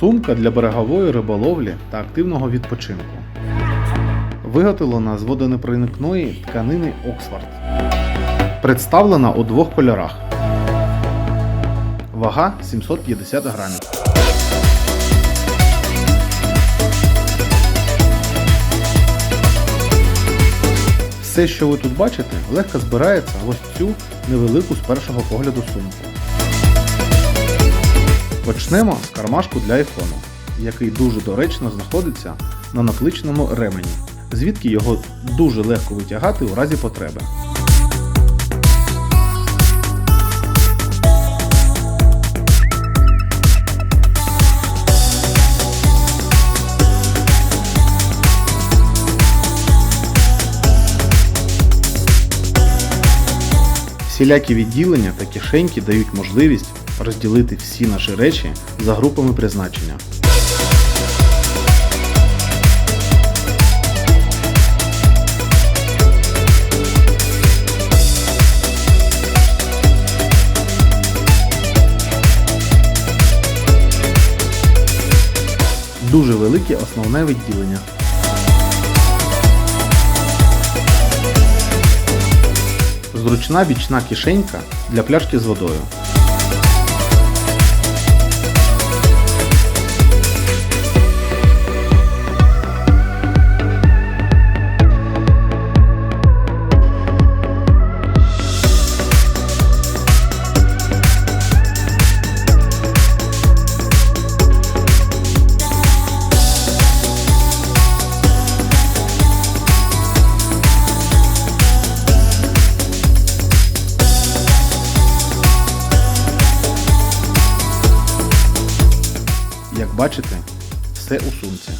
Сумка для берегової риболовлі та активного відпочинку. Виготовлена з водонепроникної тканини Оксфорд. Представлена у двох кольорах. Вага 750 грамів. Все, що ви тут бачите, легко збирається в ось цю невелику з першого погляду сумку. Почнемо з кармашку для айфону, який дуже доречно знаходиться на наплічному ремені, звідки його дуже легко витягати у разі потреби. Всілякі відділення та кишеньки дають можливість розділити всі наші речі за групами призначення. Дуже велике основне відділення. Зручна бічна кишенька для пляшки з водою. Бачите, все у сумці.